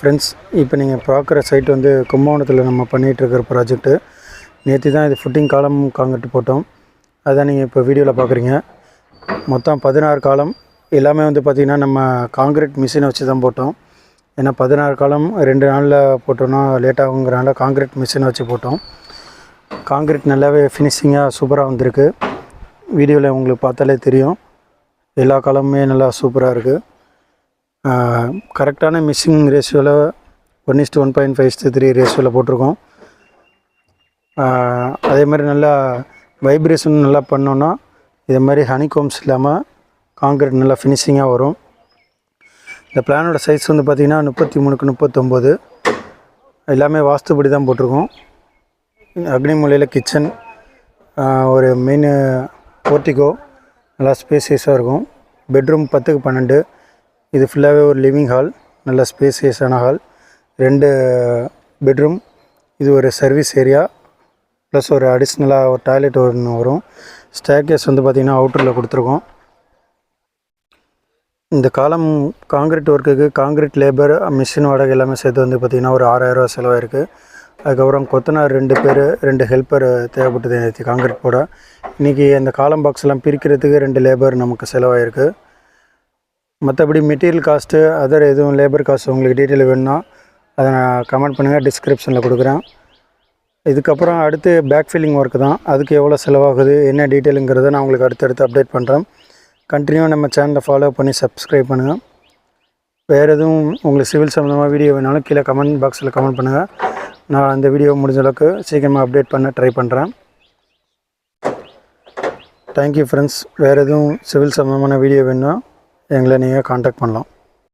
Friends இப்போ நீங்கள் பார்க்குற சைட் வந்து கும்பகோணத்தில் நம்ம பண்ணிகிட்டு இருக்கிற ப்ராஜெக்ட்டு நேற்று தான் இது ஃபுட்டிங் காலம் காங்கிட்டு போட்டோம். அதான் நீங்கள் இப்போ வீடியோவில் பார்க்குறீங்க மொத்தம் பதினாறு காலம் எல்லாமே வந்து பார்த்திங்கன்னா நம்ம காங்கிரீட் மிஷினை வச்சு தான் போட்டோம். ஏன்னா பதினாறு காலம் ரெண்டு நாளில் போட்டோன்னா லேட் ஆகுங்கிறனால காங்கிரீட் மிஷினை வச்சு போட்டோம். காங்கிரீட் நல்லாவே ஃபினிஷிங்காக சூப்பராக வந்திருக்கு. வீடியோவில் உங்களுக்கு பார்த்தாலே தெரியும். எல்லா காலமுமே நல்லா சூப்பராக இருக்குது கரெக்டான மிஷிங் ரேஷியோவில் one is to one point five is to three ரேஷியோவில் போட்டிருக்கோம். அதே மாதிரி நல்லா வைப்ரேஷன் நல்லா பண்ணோன்னா இதே மாதிரி ஹனிகோம்ஸ் இல்லாமல் காங்கிரீட் நல்லா ஃபினிஷிங்காக வரும். இந்த பிளானோட சைஸ் வந்து பார்த்திங்கன்னா முப்பத்தி மூணுக்கு முப்பத்தொம்போது. எல்லாமே வாஸ்துபடி தான் போட்டிருக்கோம். அக்னிமூலையில் கிச்சன் ஒரு மெயின் போர்ட்டிகோ நல்லா ஸ்பேசியஸாக இருக்கும். பெட்ரூம் பத்துக்கு பன்னெண்டு. இது ஃபுல்லாகவே ஒரு லிவிங் ஹால் நல்ல ஸ்பேசியஸான ஹால் ரெண்டு பெட்ரூம் இது ஒரு சர்வீஸ் ஏரியா ப்ளஸ் ஒரு அடிஷ்னலாக ஒரு டாய்லெட் ஒன்று வரும். ஸ்டேக்கேஸ் வந்து பார்த்திங்கன்னா அவுட்டரில் கொடுத்துருக்கோம். இந்த காலம் காங்கிரீட் ஒர்க்குக்கு காங்கிரீட் லேபர் மிஷின் வாடகை எல்லாமே சேர்த்து வந்து பார்த்திங்கன்னா ஒரு ஆறாயிரரூவா செலவாயிருக்கு. அதுக்கப்புறம் கொத்தனார் ரெண்டு பேர் ரெண்டு ஹெல்ப்பர் தேவைப்பட்டது நேற்று காங்கிரீட் போட. இன்றைக்கி அந்த காலம் பாக்ஸ் எல்லாம் பிரிக்கிறதுக்கு ரெண்டு லேபர் நமக்கு செலவாயிருக்கு. மற்றபடி மெட்டீரியல் காஸ்ட்டு அதர் எதுவும் லேபர் காஸ்ட் உங்களுக்கு டீட்டெயில் வேணும்னா அதை நான் கமெண்ட் பண்ணுங்கள் டிஸ்கிரிப்ஷனில் கொடுக்குறேன். இதுக்கப்புறம் அடுத்து பேக் ஃபில்லிங் ஒர்க்கு தான். அதுக்கு எவ்வளோ செலவாகுது என்ன டீட்டெயிலுங்கிறத நான் உங்களுக்கு அடுத்தடுத்து அப்டேட் பண்ணுறேன் கண்டினியூ நம்ம சேனலை ஃபாலோ பண்ணி சப்ஸ்கிரைப் பண்ணுங்கள் வேறு எதுவும் உங்களுக்கு சிவில் சம்மந்தமாக வீடியோ வேணாலும் கீழே கமெண்ட் பாக்ஸில் கமெண்ட் பண்ணுங்கள் நான் அந்த வீடியோ முடிஞ்ச அளவுக்கு சீக்கிரமாக அப்டேட் பண்ண ட்ரை பண்ணுறேன் தேங்க்யூ ஃப்ரெண்ட்ஸ் வேறு எதுவும் சிவில் சம்மந்தமான வீடியோ வேணும்னா எங்களை நீங்கள் காண்டாக்ட் பண்ணலாம்.